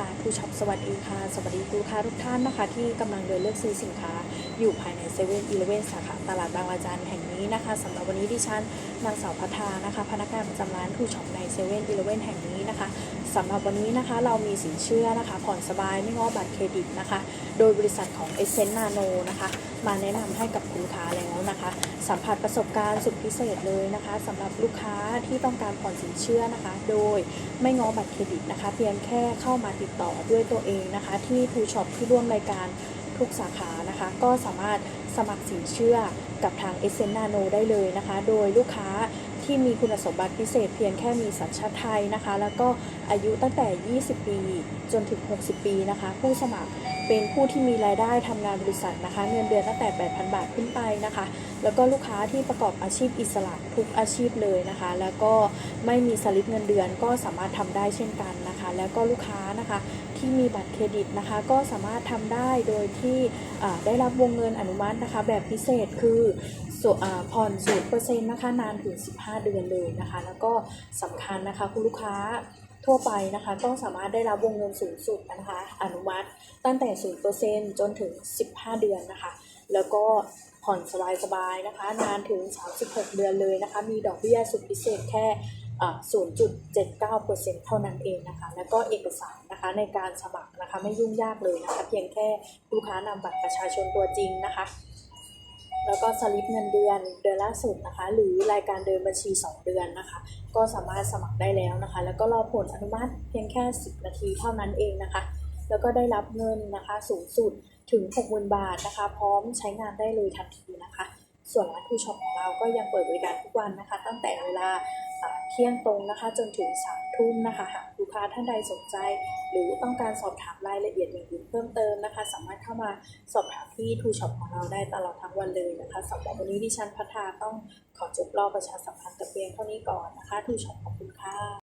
ค่ะผู้ช็อปสวัสดีค่ะ สวัสดีลูกค้าทุกท่านนะคะ ที่กำลังเดินเลือกซื้อสินค้า อยู่ภายในเซเว่นอีเลเว่นสาขาตลาดบางระจันแห่งนี้นะคะสำหรับวันนี้ดิฉันนางสาวพัฒานะคะ พนักงานประจำร้านผู้ช็อปในเซเว่นอีเลเว่นแห่งนี้นะคะสำหรับวันนี้นะคะเรามีสินเชื่อนะคะ ผ่อนสบายไม่ง้อบัตรเครดิตนะคะ โดยบริษัทของเอเซนนาโนนะคะมาแนะนำให้กับคุณลูกค้าแล้วนะคะ สัมผัสประสบการณ์สุดพิเศษเลยนะคะสำหรับลูกค้าที่ต้องการผ่อนสินเชื่อนะคะ โดยไม่ง้อบัตรเครดิตนะคะ เพียงแค่เข้ามาติดต่อด้วยตัวเองนะคะ ที่ทูช็อปที่ร่วมรายการทุกสาขานะคะ ก็สามารถสมัครสินเชื่อกับทางเอเซนนาโนได้เลยนะคะ โดยลูกค้า ที่มีคุณสมบัติพิเศษเพียงแค่มีสัญชาติไทยนะคะ แล้วก็อายุตั้งแต่ 20 ปีจนถึง 60 ปีนะคะ ผู้สมัครเป็นผู้ที่มีรายได้ทำงานบริษัทนะคะ เงินเดือนตั้งแต่ 8,000 บาทขึ้นไปนะคะ แล้วก็ลูกค้าที่ประกอบอาชีพอิสระทุกอาชีพเลยนะคะ แล้วก็ไม่มีสลิปเงินเดือนก็สามารถทำได้เช่นกันนะคะ แล้วก็ลูกค้านะคะ ที่มีบัตรเครดิตนะคะ ก็สามารถทำได้โดยที่ได้รับวงเงินอนุมัตินะคะ แบบพิเศษคือผ่อนศูนย์เปอร์เซ็นต์นะคะนานถึง 15 เดือนเลยนะคะ แล้วก็สำคัญนะคะคุณลูกค้าทั่วไปนะคะก็สามารถได้รับวงเงินสูงสุดนะคะอนุมัติตั้งแต่ 0%จนถึง 15 เดือนนะคะ แล้วก็ผ่อนสบายๆนะคะ นานถึง 36 เดือนเลยนะคะ มีดอกเบี้ยสุดพิเศษแค่ 0.79%เท่านั้นเองนะคะ แล้วก็เอกสารนะคะในการสมัครนะคะไม่ยุ่งยากเลยนะคะ เพียงแค่ลูกค้านำบัตรประชาชนตัวจริงนะคะแล้วก็สลิปเงินเดือนเดือนล่าสุดนะคะ หรือรายการเดินบัญชี 2 เดือนนะคะ ก็สามารถสมัครได้แล้วนะคะ แล้วก็รอผลอนุมัติเพียงแค่ 10 นาทีเท่านั้นเองนะคะ แล้วก็ได้รับเงินนะคะสูงสุดถึง 60,000 บาทนะคะ พร้อมใช้งานได้เลยทันทีนะคะ ส่วนร้านทูช็อปของเราก็ยังเปิดบริการทุกวันนะคะ ตั้งแต่เวลาอ่า เที่ยงตรงนะคะ จนถึงสามทุ่มนะคะหากลูกค้าท่านใดสนใจ หรือต้องการสอบถามรายละเอียดอย่างอื่นเพิ่มเติมนะคะ สามารถเข้ามาสอบถามที่ทูช็อปของเราได้ตลอดทั้งวันเลยนะคะสำหรับวันนี้ดิฉันพัฒนาต้องขอจบรอบประชาสัมพันธ์แต่เพียงเท่านี้ก่อนนะคะทูช็อปขอบคุณค่ะ